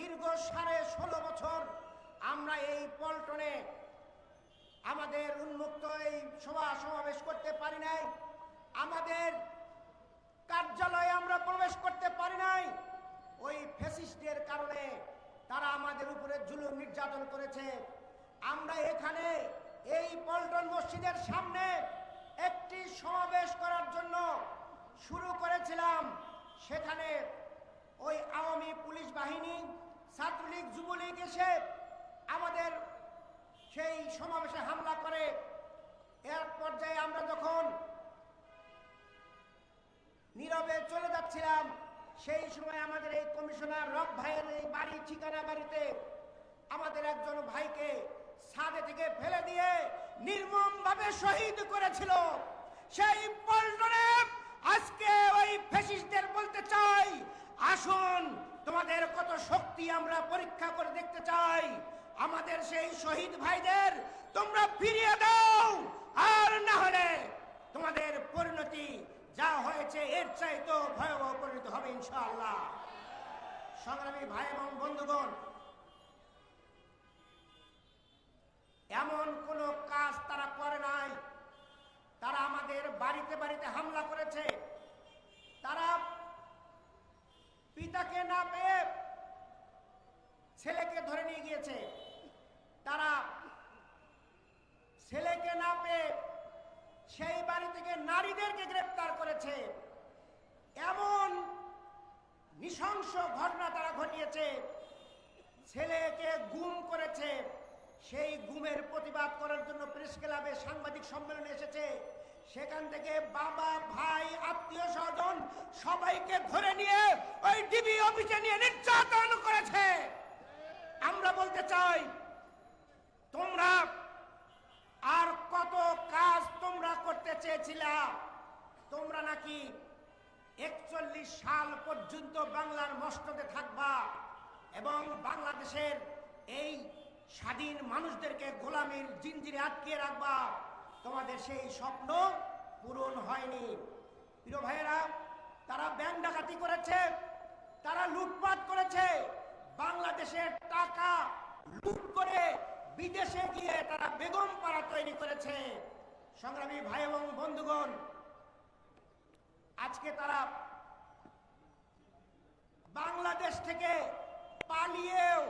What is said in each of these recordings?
দীর্ঘ সাড়ে ষোলো বছর আমরা এই পল্টনে আমাদের উন্মুক্ত এই সভা সমাবেশ করতে পারি নাই। আমাদের কার্যালয়ে আমরা প্রবেশ করতে পারি নাই। ওই ফেসিস্টের কারণে তারা আমাদের উপরে জুলুম নির্যাতন করেছে। আমরা এখানে এই পল্টন মসজিদের সামনে একটি সমাবেশ করার জন্য শুরু করেছিলাম। সেখানে ওই আওয়ামী পুলিশ বাহিনী ছাত্রলীগ, যুবলীগ এসে আমাদের সেই সমাবেশে হামলা করে। এর পর্যায়ে আমরা যখন নীরবে চলে যাচ্ছিলাম, সেই সময় আমাদের এই কমিশনার রক ভাইয়ের এই বাড়ি, ঠিকানা বাড়িতে আমাদের একজন ভাইকে ছাদে থেকে ফেলে দিয়ে নির্মম ভাবে শহীদ করেছিল। সেই পল্টনে আজকে ওই ফ্যাসিস্টদের বলতে চাই আসুন তোমাদের কত শক্তি আমরা পরীক্ষা করে দেখতে চাই। আমাদের সেই শহীদ ভাইদের তোমরা ফিরিয়ে দাও। আর না হলে তোমাদের পরিণতি যা হয়েছে এর চাইতো ভয়াবহ পরিণত হবে ইনশাআল্লাহ। সংগ্রামী ভাই এবং বন্ধুগণ, এমন কোনো কাজ তারা করে নাই। তারা আমাদের বাড়িতে বাড়িতে হামলা করেছে। তারা পিতাকে না পেয়ে ছেলেকে ধরে নিয়ে গিয়েছে। তারা ছেলেকে না পেয়ে সেই বাড়ি থেকে নারীদেরকে গ্রেপ্তার করেছে। এমন নৃশংস ঘটনা তারা ঘটিয়েছে। ছেলেকে গুম করেছে। সেই গুমের প্রতিবাদ করার জন্য প্রেস ক্লাবে সাংবাদিক সম্মেলনে এসেছে। সেখান থেকে বাবা, ভাই, আত্মীয়, স্বজন সবাইকে ধরে নিয়ে ওই ডিবি অফিসে নিয়ে নির্যাতন করেছে আমরা বলতে চাই, তোমরা আর কত কাজ তোমরা করতে চেয়েছিলা? তোমরা নাকি একচল্লিশ সাল পর্যন্ত বাংলার মস্তদে থাকবা এবং বাংলাদেশের এই স্বাধীন মানুষদেরকে গোলামীর জিঞ্জিরে আটকে রাখবা? তোমাদের সেই স্বপ্ন পূরণ হয়নি। প্রিয় ভাইয়েরা, তারা ব্যাংক ডাকাতি করেছে, তারা লুটপাট করেছে, বাংলাদেশের টাকা লুট করে বিদেশে গিয়ে তারা বেগম পাড়া তৈরি করেছে। সংগ্রামী ভাই এবং বন্ধুগণ, আজকে তারা বাংলাদেশ থেকে পালিয়েও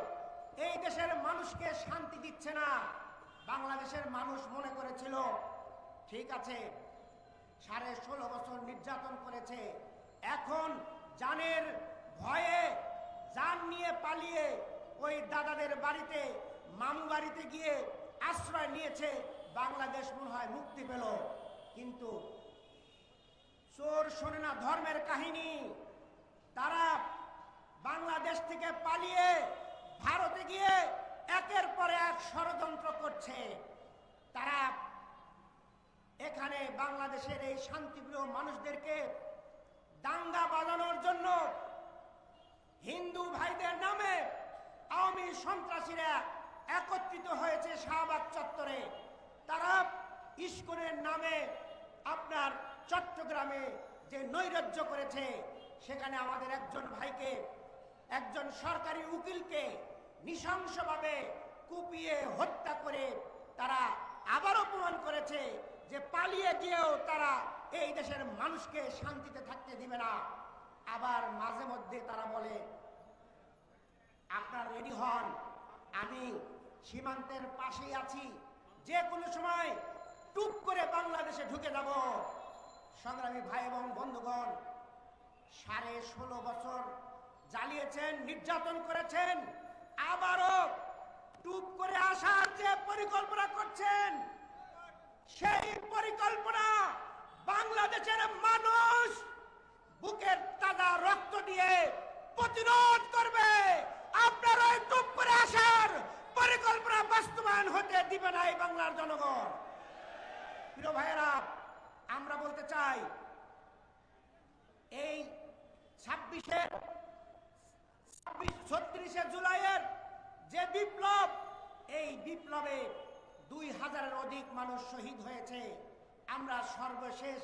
এই দেশের মানুষকে শান্তি দিচ্ছে না। বাংলাদেশের মানুষ মনে করেছিল, ঠিক আছে, সাড়ে ষোলো বছর নির্যাতন করেছে। এখন জানের ভয়ে জান নিয়ে পালিয়ে ওই দাদাদের বাড়িতে, মামু বাড়িতে গিয়ে আশ্রয় নিয়েছে, বাংলাদেশ মনে হয় মুক্তি পেল। কিন্তু চোর শোনে না ধর্মের কাহিনী। তারা বাংলাদেশ থেকে পালিয়ে ভারতে গিয়ে একের পর এক ষড়যন্ত্র করছে। তারা এখানে বাংলাদেশের এই শান্তিপ্রিয় মানুষদেরকে দাঙ্গা বাজানোর জন্য হিন্দু ভাইদের নামে আওয়ামী সন্ত্রাসীরা একত্রিত হয়েছে শাহবাগ চত্বরে। তারা ইস্কনের নামে আপনার চট্টগ্রামে যে নৈরাজ্য করেছে, সেখানে আমাদের একজন ভাইকে, একজন সরকারি উকিলকে নৃশংসভাবে কুপিয়ে হত্যা করে তারা আবার অপমান করেছে যে পালিয়ে গিয়েও তারা এই দেশের মানুষকে শান্তিতে থাকতে দিবে না। আবার মাঝে মধ্যে তারা বলে আপনার রেডি হন। আমি সীমান্তের পাশেই আছি। যে কোনো সময় টুপ করে বাংলাদেশে ঢুকে যাব। সংগ্রামী ভাই এবং বন্ধুগণ, সাড়ে ষোলো বছর জ্বালিয়েছেন, নির্যাতন করেছেন, আবারও টুপ করে আসার যে পরিকল্পনা করছেন, সেই পরিকল্পনা বাংলাদেশের মানুষ বুকের তাজা রক্ত দিয়ে প্রতিরোধ করবে। আপনার ওই করে আসার পরিকল্পনা বাস্তবায়ন হতে দিবে না এই বাংলার জনগণ। প্রিয় ভাইয়েরা, আমরা বলতে চাই, এই ছাব্বিশে, ছত্রিশে জুলাইয়ের যে বিপ্লব, এই বিপ্লবে দুই হাজারের অধিক মানুষ শহীদ হয়েছে। আমরা সর্বশেষ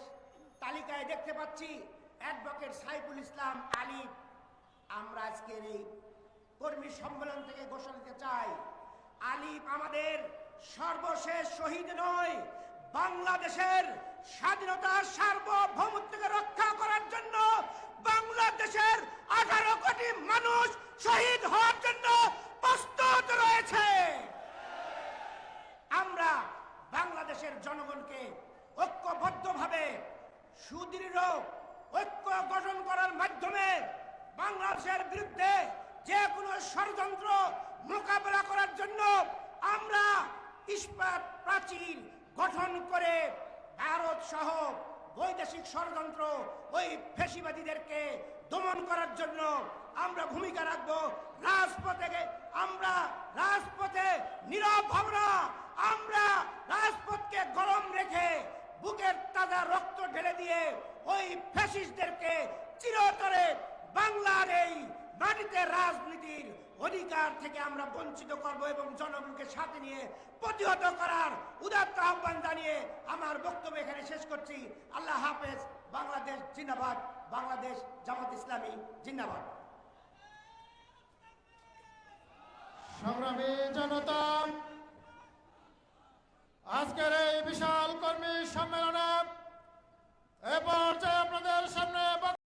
তালিকায় দেখতে পাচ্ছি অ্যাডভোকেট সাইফুল ইসলাম আলী। আমরা আজকের এই কর্মী সম্মেলন থেকে ঘোষণা দিতে চাই। আলিফ আমাদের সর্বশেষ শহীদ নয়, বাংলাদেশের স্বাধীনতা সার্বভৌমত্বকে রক্ষা করার জন্য বাংলাদেশের আঠারো কোটি মানুষ শহীদ হওয়ার জন্য প্রস্তুত রয়েছে। আমরা বাংলাদেশের জনগণকে ঐক্যবদ্ধভাবে, সুদৃঢ় ঐক্য গঠন করার মাধ্যমে বাংলাদেশের বিরুদ্ধে যে কোনো ষড়যন্ত্র মোকাবেলা করার জন্য আমরা ইস্পাত প্রাচীর গঠন করে ভারত সহ বৈদেশিক ষড়যন্ত্র, ওই ফেসিবাদীদেরকে দমন করার জন্য আমরা ভূমিকা রাখব। রাজপথে আমরা রাজপথে নীরব হব না। আমরা রাজপথকে গরম রেখে বুকের তাজা রক্ত ঢেলে দিয়ে ওই ফ্যাসিস্টদেরকে চিরতরে বাংলার এই মাটিতে রাজনীতির অধিকার থেকে আমরা বঞ্চিত করব এবং জনগণকে সাথে নিয়ে প্রতিহত করার উদাত্ত আহ্বান জানিয়ে আমার বক্তব্য এখানে শেষ করছি। আল্লাহ হাফেজ, বাংলাদেশ জিন্দাবাদ, বাংলাদেশ জামাত ইসলামী জিন্দাবাদ। সংগ্রামী জনতা, আজকের এই বিশাল কর্মী সম্মেলনে